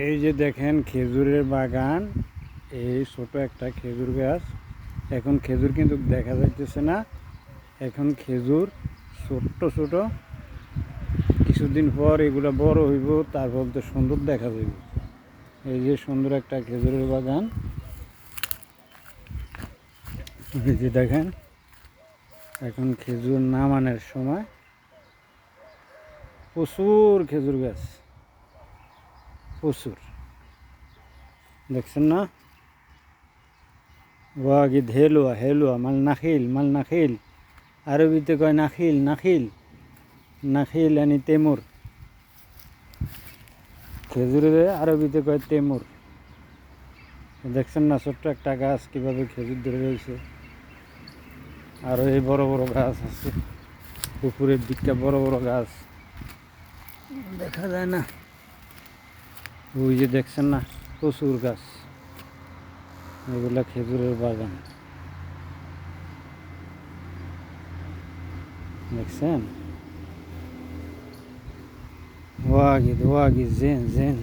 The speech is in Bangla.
এই যে দেখেন খেজুরের বাগান, এই ছোট একটা খেজুর গাছ। এখন খেজুর কিন্তু দেখা যাইতেছে না। এখন খেজুর ছোট্ট, ছোট। কিছুদিন পর এগুলো বড় হইব, তারপর তো সুন্দর দেখা যাইব। এই যে সুন্দর একটা খেজুরের বাগান। এই যে দেখেন, এখন খেজুর নামানোর সময় প্রচুর খেজুর গাছ। প্রচুর দেখছেন না? ওয়াগিদ হেলুয়া হেলুয়া, মাল নাখিল মাল নাখিল। আরবিতে কয় নাখিল নাখিল। নাখিল আনি তেমুর। খেজুরের আরবিতে কয় তেমুর। দেখছেন না ছোট্ট একটা গাছ কীভাবে খেজুর ধরে রয়েছে? আরও এই বড় বড় গাছ আছে। পুকুরের দিকটা বড় বড় গাছ। দেখা যায় না। ওই যে দেখছেন না প্রচুর গাছ এগুলা খেজুরের বাগান দেখছেন ওয়াগিদ ওয়াগিদ জেন জেন